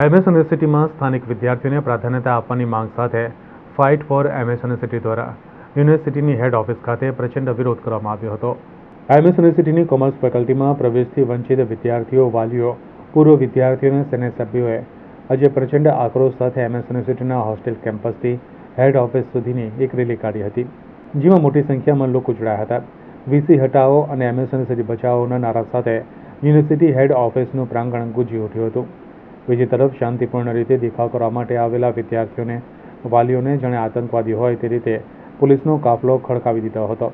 MS યુનિવર્સિટીમાં સ્થાનિક વિદ્યાર્થીઓને પ્રાધાન્યતા આપવાની માંગ સાથે ફાઇટ ફોર એમએસ યુનિવર્સિટી દ્વારા યુનિવર્સિટીની હેડ ઓફિસ ખાતે પ્રચંડ વિરોધ કરવામાં આવ્યો હતો. એમએસ યુનિવર્સિટીની કોમર્સ ફેકલ્ટીમાં પ્રવેશથી વંચિત વિદ્યાર્થીઓ, વાલીઓ, પૂર્વ વિદ્યાર્થીઓ અને સેનેટ સભ્યોએ આજે પ્રચંડ આક્રોશ સાથે એમએસ યુનિવર્સિટીના હોસ્ટેલ કેમ્પસથી હેડ ઓફિસ સુધીની એક રેલી કાઢી હતી, જેમાં મોટી સંખ્યામાં લોકો જોડાયા હતા. વીસી હટાવો અને એમએસ યુનિવર્સિટી બચાવોના નારા સાથે યુનિવર્સિટી હેડ ઓફિસનું પ્રાંગણ ગુંજી ઉઠ્યું હતું. બીજી તરફ શાંતિપૂર્ણ રીતે દેખાવ કરવા માટે આવેલા વિદ્યાર્થીઓને વાલીઓને જાણે આતંકવાદી હોય તે રીતે પોલીસનો કાફલો ખડકાવી દીધો હતો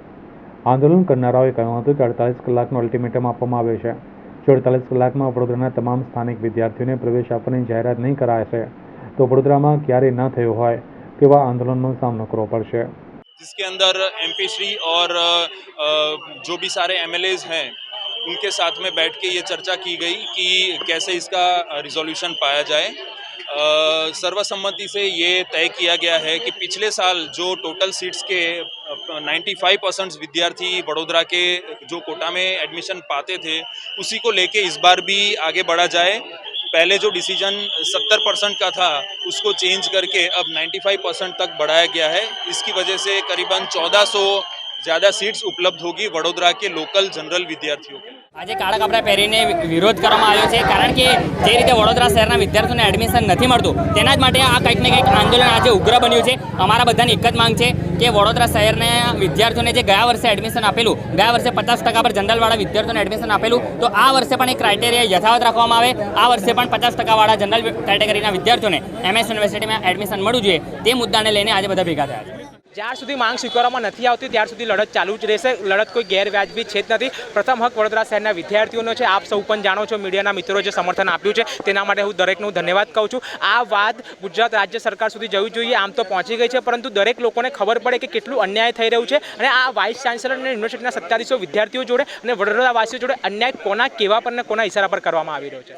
આંદોલન કરનારાઓએ કહ્યું હતું કે અડતાલીસ કલાકનો અલ્ટિમેટમ આપવામાં આવ્યો છે જો અડતાલીસ કલાકમાં વડોદરાના તમામ સ્થાનિક વિદ્યાર્થીઓને પ્રવેશ આપવાની જાહેરાત નહીં કરાશે તો વડોદરામાં ક્યારેય ન થયું હોય તેવા આંદોલનનો સામનો કરવો પડશે जिसके अंदर एमपी श्री और अ, अ, जो भी सारे एमएलएज हैं उनके साथ में बैठ के ये चर्चा की गई कि कैसे इसका रिजोल्यूशन पाया जाए। सर्वसम्मति से ये तय किया गया है कि पिछले साल जो टोटल सीट्स के 95 परसेंट विद्यार्थी वडोदरा के जो कोटा में एडमिशन पाते थे, उसी को लेके इस बार भी आगे बढ़ा जाए। पहले जो डिसीज़न 70 परसेंट का था, उसको चेंज करके अब 95 परसेंट तक बढ़ाया गया है। इसकी वजह से करीबन 1400 ज़्यादा सीट्स उपलब्ध होगी वडोदरा के लोकल जनरल विद्यार्थियों के આજે કાળા કપડાં પહેરીને વિરોધ કરવામાં આવ્યો છે કારણ કે જે રીતે વડોદરા શહેરના વિદ્યાર્થીઓને એડમિશન નથી મળતું તેના જ માટે આ કંઈક ને કંઈક આંદોલન આજે ઉગ્ર બન્યું છે અમારા બધાની એક જ માંગ છે કે વડોદરા શહેરના વિદ્યાર્થીઓને જે ગયા વર્ષે એડમિશન આપેલું ગયા વર્ષે પચાસ ટકા પર જનરલવાળા વિદ્યાર્થીઓને એડમિશન આપેલું તો આ વર્ષે પણ એક ક્રાઇટેરિયા યથાવત રાખવામાં આવે આ વર્ષે પણ પચાસ ટકાવાળા જનરલ કેટેગરીના વિદ્યાર્થીઓને એમએસ યુનિવર્સિટીમાં એડમિશન મળવું જોઈએ તે મુદ્દાને લઈને આજે બધા ભેગા થયા છે જ્યાર સુધી માંગ સ્વીકારવામાં નથી આવતી, ત્યાર સુધી લડત ચાલુ જ રહેશે. લડત કોઈ ગેરવ્યાજબી છે જ નથી. પ્રથમ હક વડોદરા શહેરના વિદ્યાર્થીઓનો છે. આપ સૌ પણ જાણો છો, મીડિયાના મિત્રો જે સમર્થન આપ્યું છે, તેના માટે હું દરેકનો ધન્યવાદ કહું છું. આ વાત ગુજરાત રાજ્ય સરકાર સુધી જવી જોઈએ, આમ તો પહોંચી ગઈ છે, પરંતુ દરેક લોકોને ખબર પડે કે કેટલું અન્યાય થઈ રહ્યું છે અને આ વાઇસ ચાન્સેલર અને યુનિવર્સિટીના સત્તાધીશો વિદ્યાર્થીઓ જોડે અને વડોદરાવાસીઓ જોડે અન્યાય કોના કેવા પર અને કોના ઇશારા પર કરવામાં આવી રહ્યો છે?